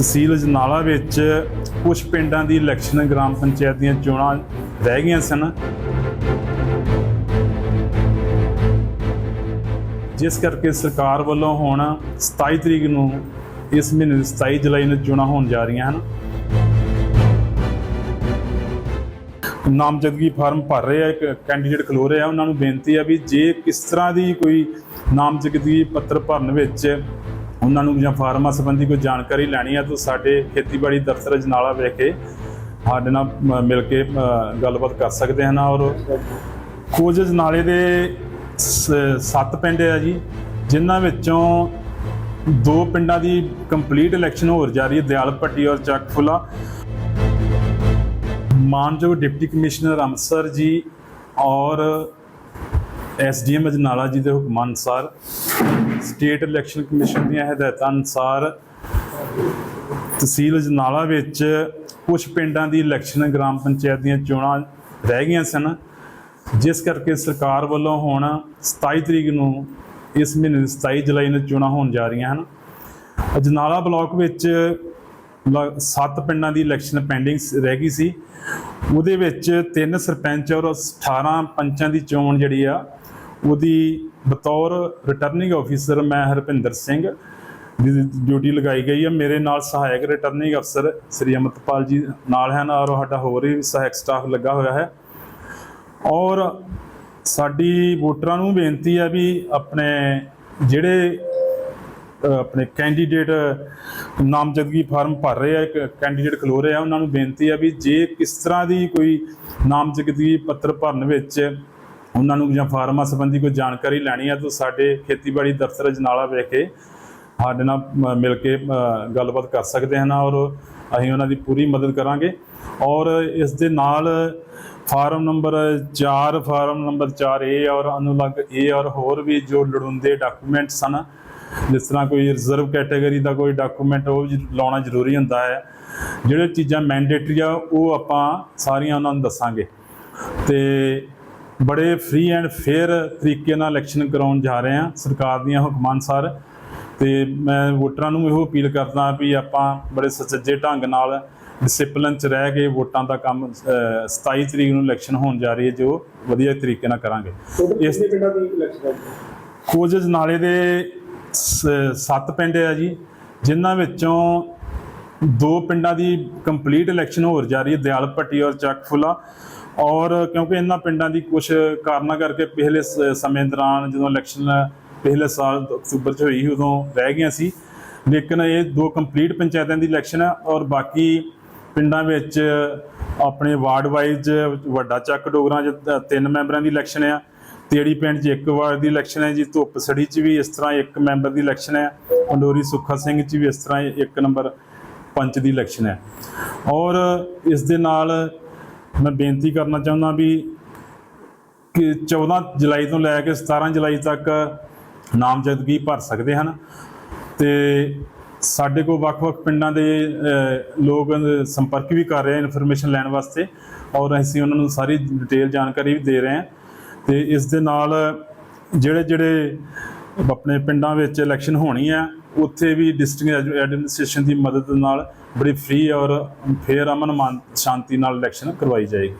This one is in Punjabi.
ਤਹਿਸੀਲ ਜਨਾਲਾ ਵਿੱਚ ਕੁਝ ਪਿੰਡਾਂ ਦੀ ਇਲੈਕਸ਼ਨ ਗ੍ਰਾਮ ਪੰਚਾਇਤ ਦੀਆਂ ਚੋਣਾਂ ਰਹਿ ਗਈਆਂ ਸਨ। ਜਿਸ ਕਰਕੇ ਸਰਕਾਰ ਵੱਲੋਂ ਹੁਣ 27 ਤਰੀਕ ਨੂੰ ਇਸ ਮਹੀਨੇ ਦੀ 27 ਜੁਲਾਈ ਨੂੰ ਚੋਣਾਂ ਹੋਣ ਜਾ ਰਹੀਆਂ ਹਨ। ਨਾਮਜ਼ਦਗੀ ਫਾਰਮ ਭਰ ਰਹੇ ਆ ਕੈਂਡੀਡੇਟ ਖਲੋ ਰਹੇ ਆ। ਉਹਨਾਂ ਨੂੰ ਬੇਨਤੀ ਆ ਵੀ ਜੇ ਕਿਸ ਤਰ੍ਹਾਂ ਦੀ ਕੋਈ ਨਾਮਜ਼ਦਗੀ ਪੱਤਰ ਭਰਨ ਵਿੱਚ ਉਹਨਾਂ ਨੂੰ ਜਾਂ ਫਾਰਮਾਂ ਸੰਬੰਧੀ ਕੋਈ ਜਾਣਕਾਰੀ ਲੈਣੀ ਹੈ ਤਾਂ ਸਾਡੇ ਖੇਤੀਬਾੜੀ ਦਫ਼ਤਰ ਜਨਾਲਾ ਵਿਖੇ ਸਾਡੇ ਨਾਲ ਮ- ਮਿਲ ਕੇ ਗੱਲਬਾਤ ਕਰ ਸਕਦੇ ਹਨ ਔਰ ਕੁਝ ਜਨਾਲੇ ਦੇ ਸੱਤ ਪਿੰਡ ਆ ਜੀ, ਜਿਨ੍ਹਾਂ ਵਿੱਚੋਂ ਦੋ ਪਿੰਡਾਂ ਦੀ ਕੰਪਲੀਟ ਇਲੈਕਸ਼ਨ ਹੋਰ ਜਾ ਰਹੀ ਹੈ, ਦਿਆਲ ਭੱਟੀ ਔਰ ਚੱਕਫੁਲਾ। ਮਾਨਯੋਗ ਡਿਪਟੀ ਕਮਿਸ਼ਨਰ ਅੰਮ੍ਰਿਤਸਰ ਜੀ ਔਰ ਐਸਡੀਐਮ ਅਜਨਾਲਾ ਜੀ ਦੇ ਹੁਕਮਾਂ ਅਨੁਸਾਰ ਸਟੇਟ ਇਲੈਕਸ਼ਨ ਕਮਿਸ਼ਨ ਦੀਆਂ ਹਦਾਇਤਾਂ ਅਨੁਸਾਰ ਤਹਿਸੀਲ ਅਜਨਾਲਾ ਵਿੱਚ ਕੁਝ ਪਿੰਡਾਂ ਦੀ ਇਲੈਕਸ਼ਨ ਗ੍ਰਾਮ ਪੰਚਾਇਤ ਦੀਆਂ ਚੋਣਾਂ ਰਹਿ ਗਈਆਂ ਸਨ, ਜਿਸ ਕਰਕੇ ਸਰਕਾਰ ਵੱਲੋਂ ਹੁਣ 27 ਤਰੀਕ ਨੂੰ ਇਸ ਮਹੀਨੇ ਦੀ 27 ਜੁਲਾਈ ਨੂੰ ਚੋਣਾਂ ਹੋਣ ਜਾ ਰਹੀਆਂ ਹਨ। ਅਜਨਾਲਾ ਬਲਾਕ ਵਿੱਚ ਲ- ਸੱਤ ਪਿੰਡਾਂ ਦੀ ਇਲੈਕਸ਼ਨ ਪੈਂਡਿੰਗ ਰਹਿ ਗਈ ਸੀ। ਉਹਦੇ ਵਿੱਚ ਤਿੰਨ ਸਰਪੰਚ ਔਰ 18 ਪੰਚਾਂ ਦੀ ਚੋਣ ਜਿਹੜੀ ਆ ਉਹਦੀ ਬਤੌਰ ਰਿਟਰਨਿੰਗ ਆਫੀਸਰ ਮੈਂ ਹਰਪਿੰਦਰ ਸਿੰਘ ਦੀ ਡਿਊਟੀ ਲਗਾਈ ਗਈ ਹੈ। ਮੇਰੇ ਨਾਲ ਸਹਾਇਕ ਰਿਟਰਨਿੰਗ ਅਫਸਰ ਸ੍ਰੀ ਅਮਰਤਪਾਲ ਜੀ ਨਾਲ ਹਨ ਔਰ ਸਾਡਾ ਹੋਰ ਵੀ ਸਹਾਇਕ ਸਟਾਫ ਲੱਗਾ ਹੋਇਆ ਹੈ। ਔਰ ਸਾਡੀ ਵੋਟਰਾਂ ਨੂੰ ਬੇਨਤੀ ਹੈ ਵੀ ਆਪਣੇ ਜਿਹੜੇ ਆਪਣੇ ਕੈਂਡੀਡੇਟ ਨਾਮਜ਼ਦਗੀ ਫਾਰਮ ਭਰ ਰਹੇ ਆ, ਇੱਕ ਕੈਂਡੀਡੇਟ ਖਲੋ ਰਹੇ ਆ, ਉਹਨਾਂ ਨੂੰ ਬੇਨਤੀ ਆ ਵੀ ਜੇ ਕਿਸ ਤਰ੍ਹਾਂ ਦੀ ਕੋਈ ਨਾਮਜ਼ਦਗੀ ਪੱਤਰ ਭਰਨ ਵਿੱਚ ਉਹਨਾਂ ਨੂੰ ਜਾਂ ਫਾਰਮਾਂ ਸੰਬੰਧੀ ਕੋਈ ਜਾਣਕਾਰੀ ਲੈਣੀ ਹੈ ਤਾਂ ਸਾਡੇ ਖੇਤੀਬਾੜੀ ਦਫ਼ਤਰ ਜਨਾਲਾ ਵੇਖ ਸਾਡੇ ਨਾਲ ਮ- ਮਿਲ ਕੇ ਗੱਲਬਾਤ ਕਰ ਸਕਦੇ ਹਨ ਔਰ ਅਸੀਂ ਉਹਨਾਂ ਦੀ ਪੂਰੀ ਮਦਦ ਕਰਾਂਗੇ। ਔਰ ਇਸ ਦੇ ਨਾਲ form number 4 form number 4 A ਔਰ ਅਨੁਲੱਗ ਏ ਔਰ ਹੋਰ ਵੀ ਜੋ ਲੋੜੀਂਦੇ ਡਾਕੂਮੈਂਟਸ ਸਨ ਜਿਸ ਤਰ੍ਹਾਂ ਕੋਈ ਰਿਜ਼ਰਵ ਕੈਟਾਗਰੀ ਦਾ ਕੋਈ ਡਾਕੂਮੈਂਟ ਉਹ ਵੀ ਲਾਉਣਾ ਜ਼ਰੂਰੀ ਹੁੰਦਾ ਹੈ। ਜਿਹੜੇ ਚੀਜ਼ਾਂ ਮੈਂਡੇਟਰੀ ਆ, ਉਹ ਆਪਾਂ ਸਾਰੀਆਂ ਉਹਨਾਂ ਨੂੰ ਦੱਸਾਂਗੇ। ਤੇ ਬੜੇ ਫ੍ਰੀ ਐਂਡ ਫੇਅਰ ਤਰੀਕੇ ਨਾਲ ਇਲੈਕਸ਼ਨ ਕਰਾਉਣ ਜਾ ਰਹੇ ਹਾਂ। ਸਰਕਾਰ ਦੀਆਂ ਹੁਕਮਾਂ ਅਨੁਸਾਰ। ਤੇ ਮੈਂ ਵੋਟਰਾਂ ਨੂੰ ਇਹੋ ਅਪੀਲ ਕਰਦਾ ਵੀ ਆਪਾਂ ਬੜੇ ਸੁਚੱਜੇ ਢੰਗ ਨਾਲ ਡਿਸਪਲਿਨ ਚ ਰਹਿ ਕੇ ਵੋਟਾਂ ਦਾ ਕੰਮ ਅਹ, 27 ਤਰੀਕ ਨੂੰ ਇਲੈਕਸ਼ਨ ਹੋਣ ਜਾ ਰਹੀ ਹੈ ਜੋ ਵਧੀਆ ਤਰੀਕੇ ਨਾਲ ਕਰਾਂਗੇ। ਇਸ- ਕਿੰਨੇ ਪਿੰਡਾਂ ਦੀ ਇਲੈਕਸ਼ਨ ਕੁਝ ਨਾਲੇ ਦੇ ਸੱਤ ਪਿੰਡ ਆ ਜੀ ਜਿਨ੍ਹਾਂ ਵਿੱਚੋਂ ਦੋ ਪਿੰਡਾਂ ਦੀ ਕੰਪਲੀਟ ਇਲੈਕਸ਼ਨ ਹੋ ਜਾ ਰਹੀ ਹੈ ਦਿਆਲ ਭੱਟੀ ਔਰ ਚੱਕਫੁਲਾ। ਔਰ ਕਿਉਂਕਿ ਇਹਨਾਂ ਪਿੰਡਾਂ ਦੀ ਕੁਝ ਕਾਰਨਾਂ ਕਰਕੇ ਪਿਛਲੇ ਸ- ਸਮੇਂ ਦੌਰਾਨ ਜਦੋਂ ਇਲੈਕਸ਼ਨ ਪਿਛਲੇ ਸਾਲ ਅਕਤੂਬਰ 'ਚ ਹੋਈ ਸੀ ਉਦੋਂ ਰਹਿ ਗਈਆਂ ਸੀ। ਲੇਕਿਨ ਇਹ ਦੋ ਕੰਪਲੀਟ ਪੰਚਾਇਤਾਂ ਦੀ ਇਲੈਕਸ਼ਨ ਹੈ ਔਰ ਬਾਕੀ ਪਿੰਡਾਂ ਵਿੱਚ ਆਪਣੇ ਵਾਰਡ ਵਾਈਜ਼ ਵੱਡਾ ਚੱਕ ਡੋਗਰਾਂ 'ਚ ਤਿੰਨ ਮੈਂਬਰਾਂ ਦੀ ਇਲੈਕਸ਼ਨ ਆ। ਤੇੜੀ ਪਿੰਡ 'ਚ ਇੱਕ ਵਾਰਡ ਦੀ ਇਲੈਕਸ਼ਨ ਹੈ ਜੀ ਧੁੱਪ ਸੜੀ 'ਚ ਵੀ ਇਸ ਤਰ੍ਹਾਂ ਇੱਕ ਮੈਂਬਰ ਦੀ ਇਲੈਕਸ਼ਨ ਹੈ ਪੰਡੋਰੀ ਸੁੱਖਾ ਸਿੰਘ 'ਚ ਵੀ ਇਸ ਤਰ੍ਹਾਂ ਇੱਕ ਨੰਬਰ ਪੰਚ ਦੀ ਇਲੈਕਸ਼ਨ ਹੈ ਔਰ ਇਸ ਦੇ ਨਾਲ ਮੈਂ ਬੇਨਤੀ ਕਰਨਾ ਚਾਹੁੰਦਾ ਵੀ ਕਿ 14 ਜੁਲਾਈ ਤੋਂ ਲੈ ਕੇ 17 ਜੁਲਾਈ ਤੱਕ ਨਾਮਜ਼ਦਗੀ ਭਰ ਸਕਦੇ ਹਨ ਤੇ ਸਾਡੇ ਕੋਲ ਵੱਖ-ਵੱਖ ਪਿੰਡਾਂ ਦੇ ਲੋਕ ਸੰਪਰਕ ਵੀ ਕਰ ਰਹੇ ਹਨ ਇਨਫੋਰਮੇਸ਼ਨ ਲੈਣ ਵਾਸਤੇ ਔਰ ਅਸੀਂ ਉਹਨਾਂ ਨੂੰ ਸਾਰੀ ਡਿਟੇਲ ਜਾਣਕਾਰੀ ਵੀ ਦੇ ਰਹੇ ਹਾਂ ਤੇ ਇਸ ਦੇ ਨਾਲ ਜਿਹੜੇ ਜਿਹੜੇ ਆਪਣੇ ਪਿੰਡਾਂ ਵਿੱਚ ਇਲੈਕਸ਼ਨ ਹੋਣੀ ਆ ਉੱਥੇ ਵੀ ਡਿਸਟ੍ਰਿਕਟ ਐਡਮਿਨਿਸਟ੍ਰੇਸ਼ਨ ਦੀ ਮਦਦ ਨਾਲ ਬੜੀ ਫ੍ਰੀ ਔਰ ਫੇਅਰ ਅਮਨ ਮਾਨ ਸ਼ਾਂਤੀ ਨਾਲ ਇਲੈਕਸ਼ਨ ਕਰਵਾਈ ਜਾਏਗੀ।